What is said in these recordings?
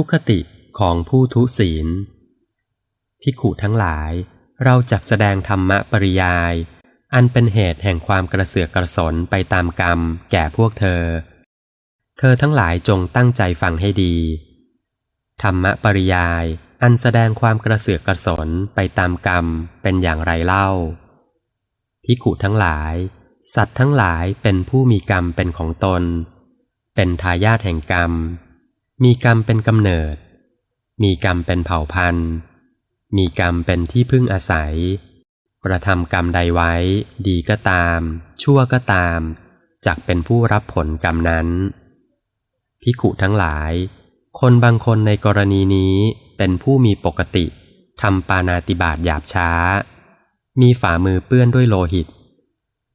ทุกขติของผู้ทุศีลพิขุทั้งหลาย เราจักแสดงธรรมะปริยาย อันเป็นเหตุแห่งความกระเสือกกระสนไปตามกรรม แก่พวกเธอ เธอทั้งหลายจงตั้งใจฟังให้ดี ธรรมะปริยาย อันแสดงความกระเสือกกระสนไปตามกรรมเป็นอย่างไรเล่าพิขุทั้งหลาย สัตว์ทั้งหลายเป็นผู้มีกรรมเป็นของตน เป็นทายาทแห่งกรรม มีกรรมเป็นกำเนิด มีกรรมเป็นเผ่าพันธุ์ มีกรรมเป็นที่พึ่งอาศัย กระทำกรรมใดไว้ ดีก็ตาม ชั่วก็ตามจักเป็นผู้รับผลกรรมนั้นพิขุทั้งหลาย คนบางคนในกรณีนี้เป็นผู้มีปกติทำปานาติบาตหยาบช้า มีฝ่ามือเปื้อนด้วยโลหิต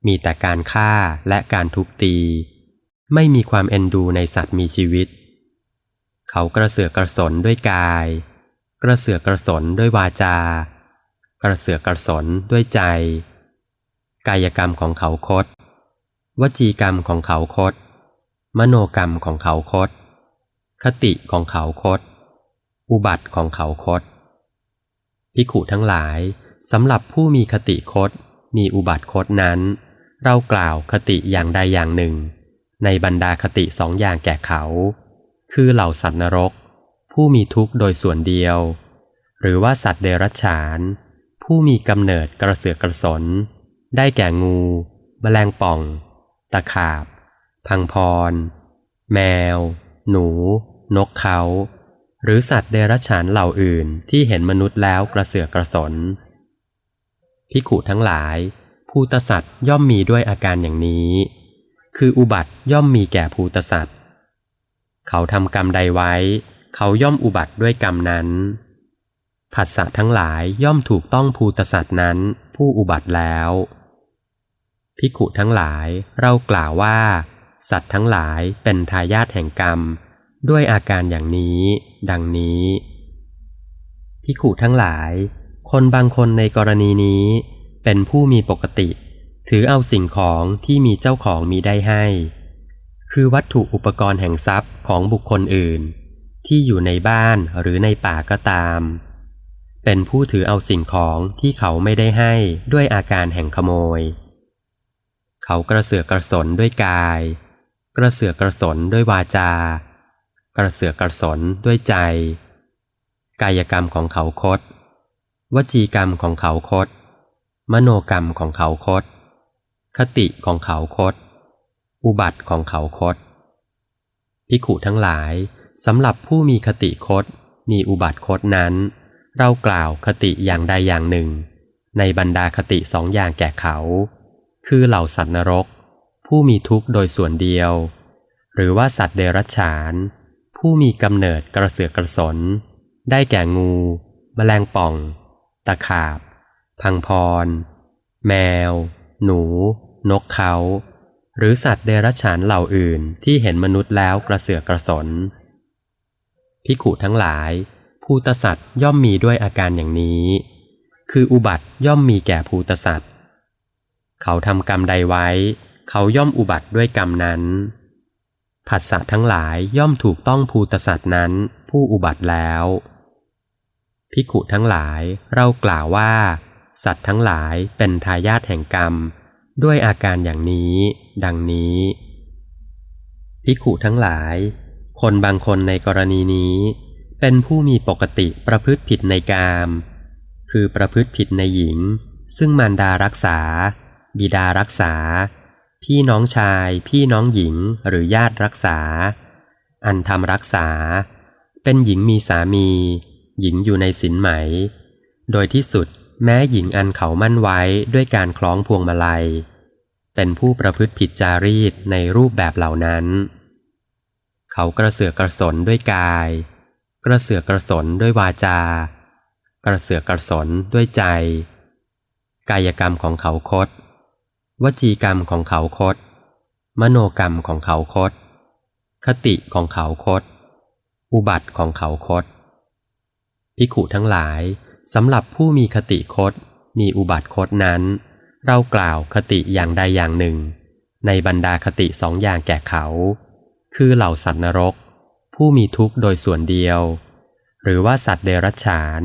มีแต่การฆ่าและการทุบตี ไม่มีความเอ็นดูในสัตว์มีชีวิต เขากระเสือกกระสนด้วยกาย กระเสือกกระสนด้วยวาจา กระเสือกกระสนด้วยใจ กายกรรมของเขาคด วจีกรรมของเขาคด มโนกรรมของเขาคด คติของเขาคด อุบัติของเขาคดพิขุทั้งหลายสำหรับผู้มีคติคด มีอุบัติคดนั้น เรากล่าวคติอย่างใดอย่างหนึ่ง ในบรรดาคติสองอย่างแก่เขา คือเหล่าสัตว์นรก ผู้มีทุกข์โดยส่วนเดียว หรือว่าสัตว์เดรัจฉาน ผู้มีกำเนิดกระเสือกกระสน ได้แก่งูแมลงป่อง ตะขาบ พังพร แมว หนู นกเขา หรือสัตว์เดรัจฉานเหล่าอื่นที่เห็นมนุษย์แล้วกระเสือกกระสนพิขุทั้งหลาย ภูตสัตว์ย่อมมีด้วยอาการอย่างนี้ คืออุบัติย่อมมีแก่ภูตสัตว์ เขาทำกรรมใดไว้ เขาย่อมอุบัติด้วยกรรมนั้นผัสสะทั้งหลายย่อมถูกต้องภูตสัตว์นั้น ผู้อุบัติแล้ว พิขุทั้งหลายเรากล่าวว่า สัตว์ทั้งหลายเป็นทายาทแห่งกรรม ด้วยอาการอย่างนี้ ดังนี้พิขุทั้งหลาย คนบางคนในกรณีนี้ เป็นผู้มีปกติ ถือเอาสิ่งของที่มีเจ้าของมีได้ให้ คือวัตถุอุปกรณ์แห่งทรัพย์ของบุคคลอื่น ที่อยู่ในบ้านหรือในป่าก็ตาม เป็นผู้ถือเอาสิ่งของที่เขาไม่ได้ให้ด้วยอาการแห่งขโมย เขากระเสือกกระสนด้วยกาย กระเสือกกระสนด้วยวาจา กระเสือกกระสนด้วยใจ กายกรรมของเขาคดวจีกรรมของเขาคดมโนกรรมของเขาคดคติของเขาคด อุบัติของเขาคดพิขุทั้งหลายสำหรับผู้มีคติคดมีอุบัติคดนั้น เรากล่าวคติอย่างใดอย่างหนึ่ง ในบรรดาคติสองอย่างแก่เขา คือเหล่าสัตว์นรก ผู้มีทุกข์โดยส่วนเดียว หรือว่าสัตว์เดรัจฉาน ผู้มีกำเนิดกระเสือกกระสน ได้แก่งู แมลงป่อง ตะขาบ พังพร แมว หนู นกเขา หรือสัตว์เดรัจฉานเหล่าอื่นที่เห็นมนุษย์แล้วกระเสือกกระสนพิขุทั้งหลาย ภูตสัตว์ย่อมมีด้วยอาการอย่างนี้ คืออุบัติย่อมมีแก่ภูตสัตว์ เขาทำกรรมใดไว้ เขาย่อมอุบัติด้วยกรรมนั้นผัสสะทั้งหลายย่อมถูกต้องภูตสัตว์นั้น ผู้อุบัติแล้วพิขุทั้งหลายเรากล่าวว่า สัตว์ทั้งหลายเป็นทายาทแห่งกรรม ด้วยอาการอย่างนี้ ดังนี้พิขุทั้งหลาย คนบางคนในกรณีนี้ เป็นผู้มีปกติประพฤติผิดในกาม คือประพฤติผิดในหญิง ซึ่งมารดารักษา บิดารักษา พี่น้องชาย พี่น้องหญิงหรือญาติรักษา อันทำรักษา เป็นหญิงมีสามี หญิงอยู่ในสินไหม โดยที่สุดแม้หญิงอันเขามั่นไว้ด้วยการคล้องพวงมาลัย เป็นผู้ประพฤติผิดจารีตในรูปแบบเหล่านั้น เขากระเสือกกระสนด้วยกาย กระเสือกกระสนด้วยวาจา กระเสือกกระสนด้วยใจ กายกรรมของเขาคด วจีกรรมของเขาคด มโนกรรมของเขาคด คติของเขาคด อุบัติของเขาคดพิขุทั้งหลายสำหรับผู้มีคติคดมีอุบัติคดนั้น เรากล่าวคติอย่างใดอย่างหนึ่ง ในบรรดาคติสองอย่างแก่เขา คือเหล่าสัตว์นรก ผู้มีทุกข์โดยส่วนเดียว หรือว่าสัตว์เดรัจฉาน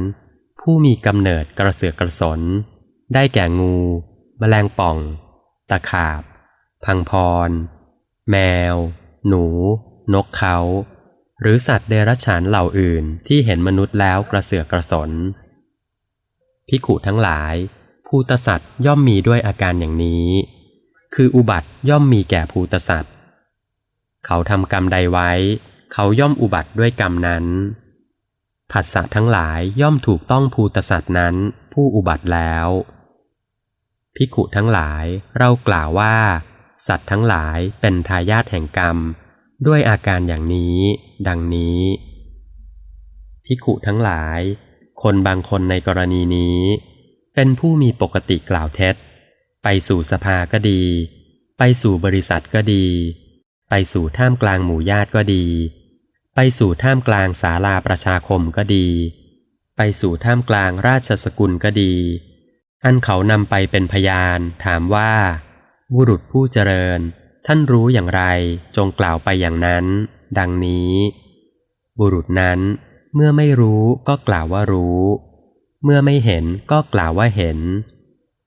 ผู้มีกำเนิดกระเสือกกระสน ได้แก่งูแมลงป่อง ตะขาบ พังพร แมว หนู นกเขา หรือสัตว์เดรัจฉานเหล่าอื่นที่เห็นมนุษย์แล้วกระเสือกกระสนพิขุทั้งหลาย ภูตสัตว์ย่อมมีด้วยอาการอย่างนี้ คืออุบัติย่อมมีแก่ภูตสัตว์ เขาทำกรรมใดไว้ เขาย่อมอุบัติด้วยกรรมนั้นผัสสะทั้งหลายย่อมถูกต้องภูตสัตว์นั้น ผู้อุบัติแล้ว พิขุทั้งหลายเรากล่าวว่า สัตว์ทั้งหลายเป็นทายาทแห่งกรรม ด้วยอาการอย่างนี้ ดังนี้พิขุทั้งหลาย คนบางคนในกรณีนี้ เป็นผู้มีปกติกล่าวเท็จ ไปสู่สภาก็ดี ไปสู่บริษัทก็ดี ไปสู่ท่ามกลางหมู่ญาติก็ดี ไปสู่ท่ามกลางศาลาประชาคมก็ดี ไปสู่ท่ามกลางราชสกุลก็ดี อันเขานำไปเป็นพยานถามว่า บุรุษผู้เจริญ ท่านรู้อย่างไรจงกล่าวไปอย่างนั้น ดังนี้ บุรุษนั้นเมื่อไม่รู้ก็กล่าวว่ารู้ เมื่อไม่เห็นก็กล่าวว่าเห็น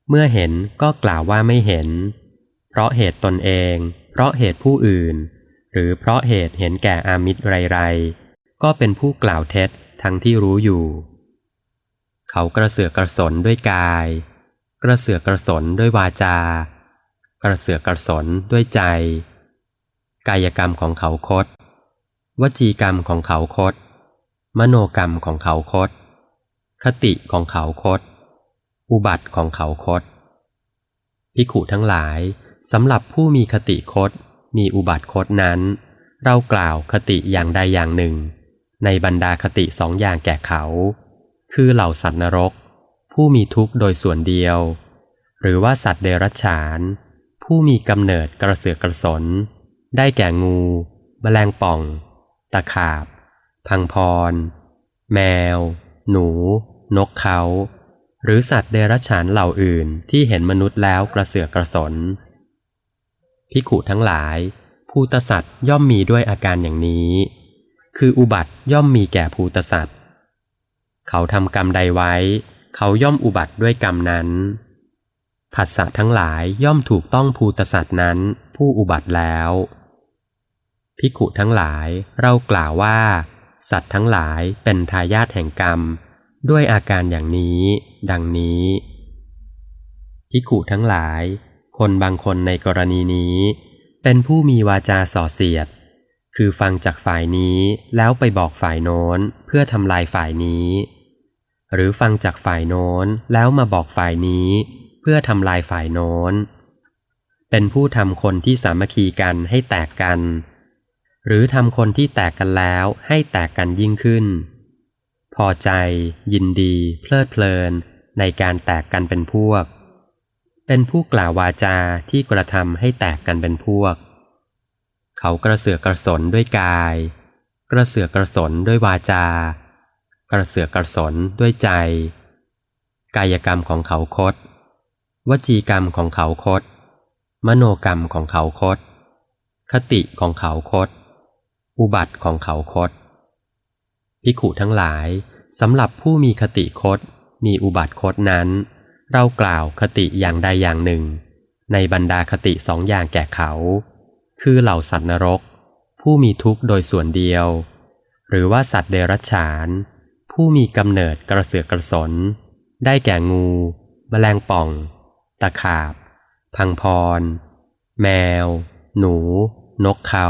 เมื่อเห็นก็กล่าวว่าไม่เห็น เพราะเหตุตนเอง เพราะเหตุผู้อื่น หรือเพราะเหตุเห็นแก่อามิตรไรๆ ก็เป็นผู้กล่าวเท็จทั้งที่รู้อยู่ เขากระเสือกกระสนด้วยกาย กระเสือกกระสนด้วยวาจา กระเสือกกระสนด้วยใจ กายกรรมของเขาคด วจีกรรมของเขาคด มโนกรรมของเขาคด คติของเขาคดอุบัติของเขาคดพิขุทั้งหลายสำหรับผู้มีคติคดมีอุบัติคดนั้น เรากล่าวคติอย่างใดอย่างหนึ่ง ในบรรดาคติสองอย่างแก่เขา คือเหล่าสัตว์นรก ผู้มีทุกข์โดยส่วนเดียว หรือว่าสัตว์เดรัจฉาน ผู้มีกำเนิดกระเสือกกระสน ได้แก่งูแมลงป่อง ตะขาบ พังพร แมว หนู นกเขา หรือสัตว์เดรัจฉานเหล่าอื่นที่เห็นมนุษย์แล้วกระเสือกกระสนพิขุทั้งหลาย ภูตสัตว์ย่อมมีด้วยอาการอย่างนี้ คืออุบัติย่อมมีแก่ภูตสัตว์ เขาทำกรรมใดไว้ เขาย่อมอุบัติด้วยกรรมนั้นผัสสะทั้งหลายย่อมถูกต้องภูตสัตว์นั้นผู้อุบัติแล้วพิขุทั้งหลายเรากล่าวว่า สัตว์ทั้งหลายเป็นทายาทแห่งกรรม ด้วยอาการอย่างนี้ ดังนี้พิขุทั้งหลาย คนบางคนในกรณีนี้ เป็นผู้มีวาจาส่อเสียด คือฟังจากฝ่ายนี้แล้วไปบอกฝ่ายโน้นเพื่อทำลายฝ่ายนี้ หรือฟังจากฝ่ายโน้นแล้วมาบอกฝ่ายนี้ เพื่อทำลายฝ่ายโน้นเป็นผู้ทำคนที่สามัคคีกันให้แตกกัน หรือทำคนที่แตกกันแล้วให้แตกกันยิ่งขึ้น พอใจ ยินดี เพลิดเพลิน ในการแตกกันเป็นพวก เป็นผู้กล่าววาจาที่กระทำให้แตกกันเป็นพวก เขากระเสือกกระสนด้วยกาย กระเสือกกระสนด้วยวาจา กระเสือกกระสนด้วยใจ กายกรรมของเขาคดวจีกรรมของเขาคด มโนกรรมของเขาคด คติของเขาคด อุบัติของเขาคดพิขุทั้งหลายสำหรับผู้มีคติคดมีอุบัติคดนั้น เรากล่าวคติอย่างใดอย่างหนึ่ง ในบรรดาคติสองอย่างแก่เขา คือเหล่าสัตว์นรก ผู้มีทุกข์โดยส่วนเดียว หรือว่าสัตว์เดรัจฉาน ผู้มีกำเนิดกระเสือกกระสน ได้แก่งูแมลงป่อง ตะขาบ พังพร แมว หนู นกเขา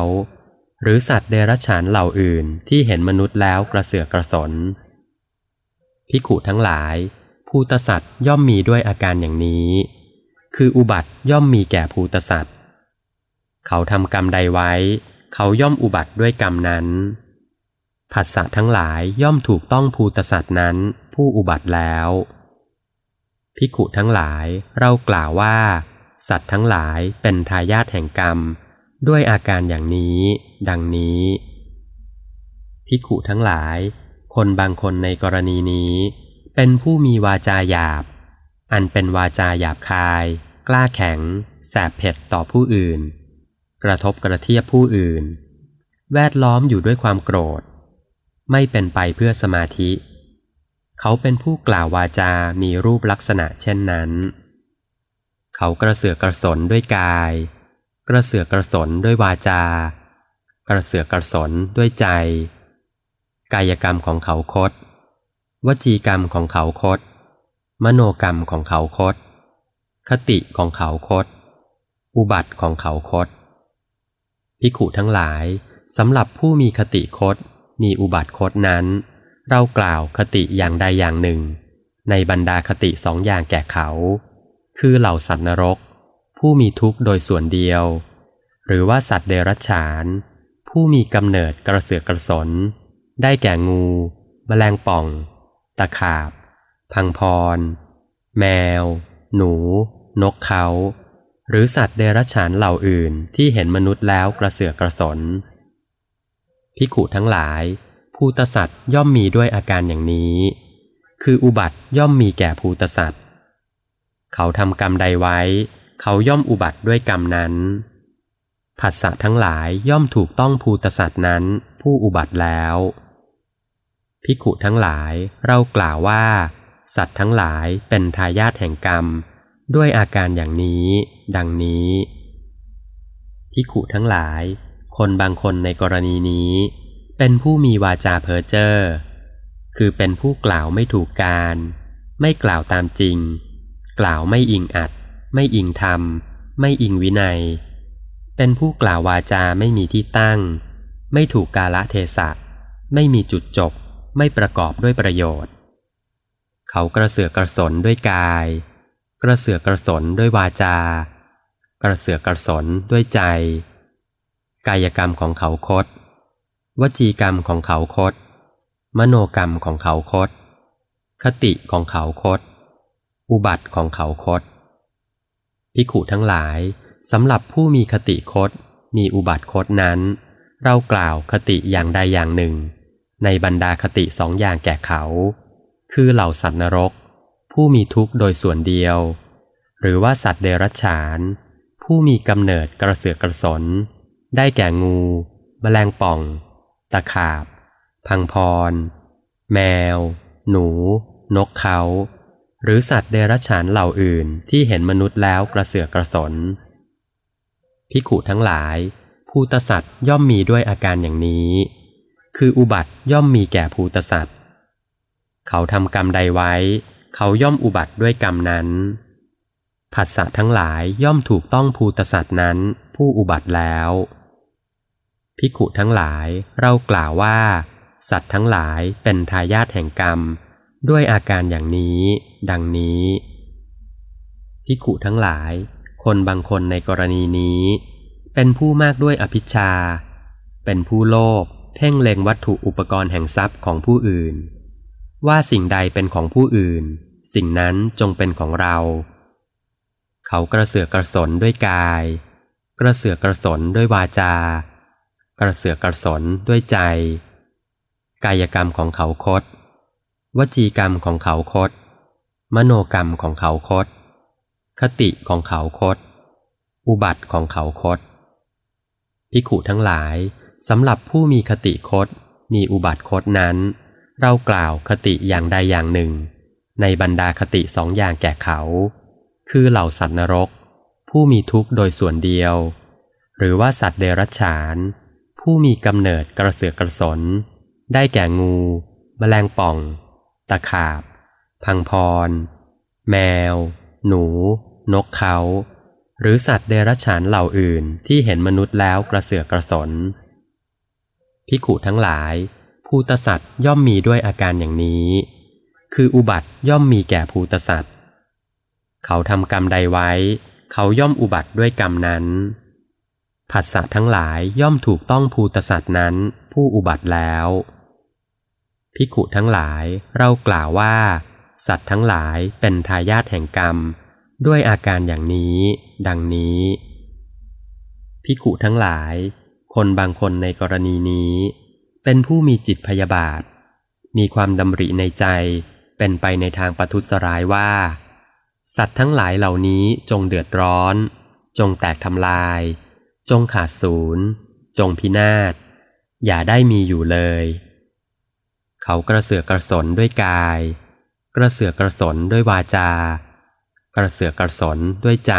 หรือสัตว์เดรัจฉานเหล่าอื่นที่เห็นมนุษย์แล้วกระเสือกกระสนพิขุทั้งหลาย ภูตสัตว์ย่อมมีด้วยอาการอย่างนี้ คืออุบัติย่อมมีแก่ภูตสัตว์ เขาทำกรรมใดไว้ เขาย่อมอุบัติด้วยกรรมนั้นผัสสะทั้งหลายย่อมถูกต้องภูตสัตว์นั้น ผู้อุบัติแล้วพิขุทั้งหลายเรากล่าวว่า สัตว์ทั้งหลายเป็นทายาทแห่งกรรม ด้วยอาการอย่างนี้ ดังนี้พิขุทั้งหลาย คนบางคนในกรณีนี้ เป็นผู้มีวาจาหยาบ อันเป็นวาจาหยาบคาย กล้าแข็ง แสบเผ็ดต่อผู้อื่น กระทบกระเทียบผู้อื่น แวดล้อมอยู่ด้วยความโกรธ ไม่เป็นไปเพื่อสมาธิ เขาเป็นผู้กล่าววาจา มีรูปลักษณะเช่นนั้น เขากระเสือกกระสนด้วยกาย กระเสือกกระสนด้วยวาจา กระเสือกกระสนด้วยใจ กายกรรมของเขาคดวจีกรรมของเขาคดมโนกรรมของเขาคดคติของเขาคดอุบัติของเขาคดภิขุทั้งหลายสำหรับผู้มีคติคดมีอุบัติคดนั้น เรากล่าวคติอย่างใดอย่างหนึ่ง ในบรรดาคติสองอย่างแก่เขา คือเหล่าสัตว์นรก ผู้มีทุกข์โดยส่วนเดียว หรือว่าสัตว์เดรัจฉาน ผู้มีกำเนิดกระเสือกกระสน ได้แก่งูแมลงป่อง ตะขาบ พังพร แมว หนู นกเขา หรือสัตว์เดรัจฉานเหล่าอื่นที่เห็นมนุษย์แล้วกระเสือกกระสนพิขุทั้งหลาย ภูตสัตว์ย่อมมีด้วยอาการอย่างนี้ คืออุบัติย่อมมีแก่ภูตสัตว์ เขาทำกรรมใดไว้ เขาย่อมอุบัติด้วยกรรมนั้นผัสสะทั้งหลายย่อมถูกต้องภูตสัตว์นั้นผู้อุบัติแล้ว พิขุทั้งหลายเรากล่าวว่า สัตว์ทั้งหลายเป็นทายาทแห่งกรรม ด้วยอาการอย่างนี้ ดังนี้ พิขุทั้งหลาย คนบางคนในกรณีนี้ เป็นผู้มีวาจาเพ้อเจ้อคือเป็นผู้กล่าวไม่ถูกการ ไม่กล่าวตามจริง กล่าวไม่อิงอัด ไม่อิงธรรม ไม่อิงวินัย เป็นผู้กล่าววาจาไม่มีที่ตั้ง ไม่ถูกกาละเทศะ ไม่มีจุดจบ ไม่ประกอบด้วยประโยชน์ เขากระเสือกกระสนด้วยกาย กระเสือกกระสนด้วยวาจา กระเสือกกระสนด้วยใจ กายกรรมของเขาคด วจีกรรมของเขาคด มโนกรรมของเขาคด คติของเขาคด อุบัติของเขาคด พิขุทั้งหลายสำหรับผู้มีคติคดมีอุบัติคดนั้น เรากล่าวคติอย่างใดอย่างหนึ่ง ในบรรดาคติสองอย่างแก่เขา คือเหล่าสัตว์นรก ผู้มีทุกข์โดยส่วนเดียว หรือว่าสัตว์เดรัจฉาน ผู้มีกำเนิดกระเสือกกระสน ได้แก่งูแมลงป่อง ตะขาบ พังพร แมว หนู นกเขา หรือสัตว์เดรัจฉานเหล่าอื่นที่เห็นมนุษย์แล้วกระเสือกกระสนพิขุทั้งหลาย ภูตสัตว์ย่อมมีด้วยอาการอย่างนี้ คืออุบัติย่อมมีแก่ภูตสัตว์ เขาทำกรรมใดไว้ เขาย่อมอุบัติด้วยกรรมนั้นผัสสะทั้งหลายย่อมถูกต้องภูตสัตว์นั้น ผู้อุบัติแล้วพิขุทั้งหลายเรากล่าวว่า สัตว์ทั้งหลายเป็นทายาทแห่งกรรม ด้วยอาการอย่างนี้ ดังนี้พิขุทั้งหลาย คนบางคนในกรณีนี้ เป็นผู้มากด้วยอภิชา เป็นผู้โลภเพ่งเล็งวัตถุอุปกรณ์แห่งทรัพย์ของผู้อื่น ว่าสิ่งใดเป็นของผู้อื่น สิ่งนั้นจงเป็นของเรา เขากระเสือกกระสนด้วยกาย กระเสือกกระสนด้วยวาจา กระเสือกกระสนด้วยใจ กายกรรมของเขาคด วจีกรรมของเขาคด มโนกรรมของเขาคด คติของเขาคด อุบัติของเขาคดพิขุทั้งหลายสำหรับผู้มีคติคด มีอุบัติคดนั้น เรากล่าวคติอย่างใดอย่างหนึ่ง ในบรรดาคติสองอย่างแก่เขา คือเหล่าสัตว์นรก ผู้มีทุกข์โดยส่วนเดียว หรือว่าสัตว์เดรัจฉาน ผู้มีกำเนิดกระเสือกกระสน ได้แก่งู แมลงป่อง ตะขาบ พังพร แมว หนู นกเขา หรือสัตว์เดรัจฉานเหล่าอื่นที่เห็นมนุษย์แล้วกระเสือกกระสนพิขุทั้งหลาย ภูตสัตว์ย่อมมีด้วยอาการอย่างนี้ คืออุบัติย่อมมีแก่ภูตสัตว์ เขาทำกรรมใดไว้ เขาย่อมอุบัติด้วยกรรมนั้นผัสสะทั้งหลายย่อมถูกต้องภูตสัตว์นั้นผู้อุบัติแล้ว พิขุทั้งหลายเรากล่าวว่า สัตว์ทั้งหลายเป็นทายาทแห่งกรรม ด้วยอาการอย่างนี้ ดังนี้พิขุทั้งหลาย คนบางคนในกรณีนี้ เป็นผู้มีจิตพยาบาท มีความดำริในใจ เป็นไปในทางปทุษร้ายว่า สัตว์ทั้งหลายเหล่านี้จงเดือดร้อน จงแตกทำลาย จงขาดศูนย์ จงพินาศอย่าได้มีอยู่เลย เขากระเสือกกระสนด้วยกาย กระเสือกกระสนด้วยวาจา กระเสือกกระสนด้วยใจ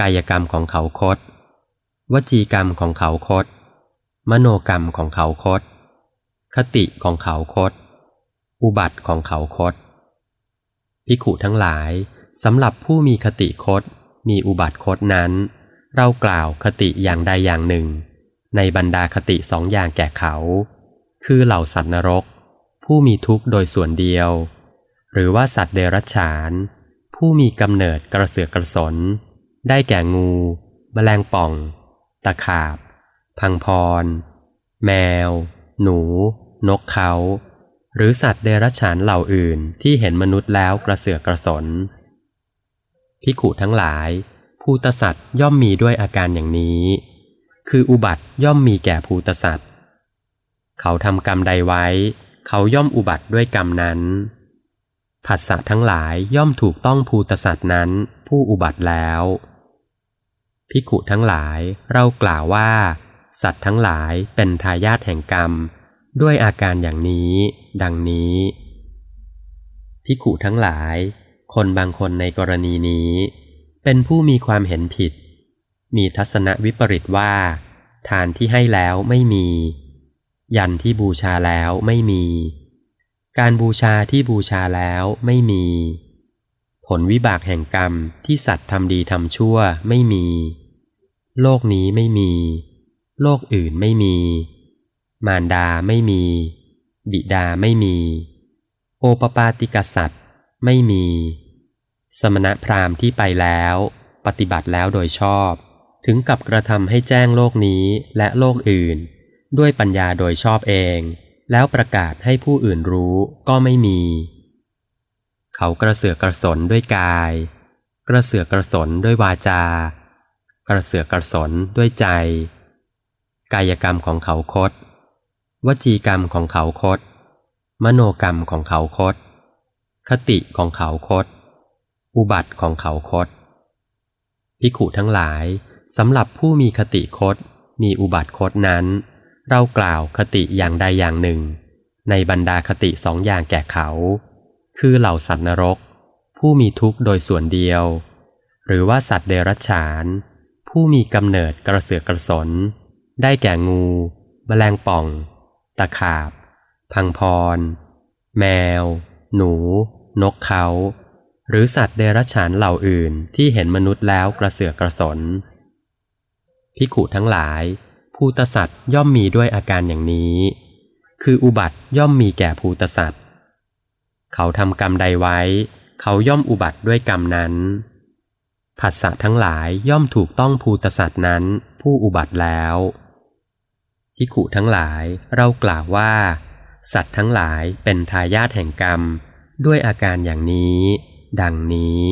กายกรรมของเขาคด วจีกรรมของเขาคด มโนกรรมของเขาคด คติของเขาคด อุบัติของเขาคด พิขุทั้งหลายสำหรับผู้มีคติคด มีอุบัติคดนั้น เรากล่าวคติอย่างใดอย่างหนึ่ง ในบรรดาคติสองอย่างแก่เขา คือเหล่าสัตว์นรก ผู้มีทุกข์โดยส่วนเดียว หรือว่าสัตว์เดรัจฉาน ผู้มีกำเนิดกระเสือกกระสน ได้แก่งูแมลงป่อง ตะขาบ พังพร แมว หนู นกเขา หรือสัตว์เดรัจฉานเหล่าอื่นที่เห็นมนุษย์แล้วกระเสือกกระสนพิขุทั้งหลาย ภูตสัตว์ย่อมมีด้วยอาการอย่างนี้ คืออุบัติย่อมมีแก่ภูตสัตว์ เขาทำกรรมใดไว้ เขาย่อมอุบัติด้วยกรรมนั้น ผัสสะทั้งหลายย่อมถูกต้องภูตสัตว์นั้น ผู้อุบัติแล้ว พิขุทั้งหลายเรากล่าวว่า สัตว์ทั้งหลายเป็นทายาทแห่งกรรม ด้วยอาการอย่างนี้ ดังนี้ พิขุทั้งหลาย คนบางคนในกรณีนี้ เป็นผู้มีความเห็นผิด มีทัศนวิปริตว่า ทานที่ให้แล้วไม่มี ยันที่บูชาแล้วไม่มี การบูชาที่บูชาแล้วไม่มี ผลวิบากแห่งกรรมที่สัตว์ทำดีทำชั่วไม่มี โลกนี้ไม่มี โลกอื่นไม่มี มารดาไม่มี บิดาไม่มี โอปปาติกษัตริย์ไม่มี สมณพราหมณ์ที่ไปแล้ว ปฏิบัติแล้วโดยชอบ ถึงกับกระทำให้แจ้งโลกนี้และโลกอื่น ด้วยปัญญาโดยชอบเอง แล้วประกาศให้ผู้อื่นรู้ก็ไม่มี เขากระเสือกกระสนด้วยกาย กระเสือกกระสนด้วยวาจา กระเสือกกระสนด้วยใจ กายกรรมของเขาคดวจีกรรมของเขาคดมโนกรรมของเขาคดคติของเขาคดอุบัติของเขาคดพิขุทั้งหลายสำหรับผู้มีคติคดมีอุบัติคดนั้น เรากล่าวคติอย่างใดอย่างหนึ่ง ในบรรดาคติสองอย่างแก่เขา คือเหล่าสัตว์นรก ผู้มีทุกข์โดยส่วนเดียว หรือว่าสัตว์เดรัจฉาน ผู้มีกำเนิดกระเสือกกระสน ได้แก่งูแมลงป่อง ตะขาบ พังพร แมว หนู นกเขา หรือสัตว์เดรัจฉานเหล่าอื่นที่เห็นมนุษย์แล้วกระเสือกกระสน พิขุทั้งหลาย ภูตสัตว์ย่อมมีด้วยอาการอย่างนี้ คืออุบัติย่อมมีแก่ภูตสัตว์ เขาทำกรรมใดไว้ เขาย่อมอุบัติด้วยกรรมนั้น ผัสสะทั้งหลายย่อมถูกต้องภูตสัตว์นั้น ผู้อุบัติแล้วพิขุทั้งหลายเรากล่าวว่า สัตว์ทั้งหลายเป็นทายาทแห่งกรรม ด้วยอาการอย่างนี้ ดังนี้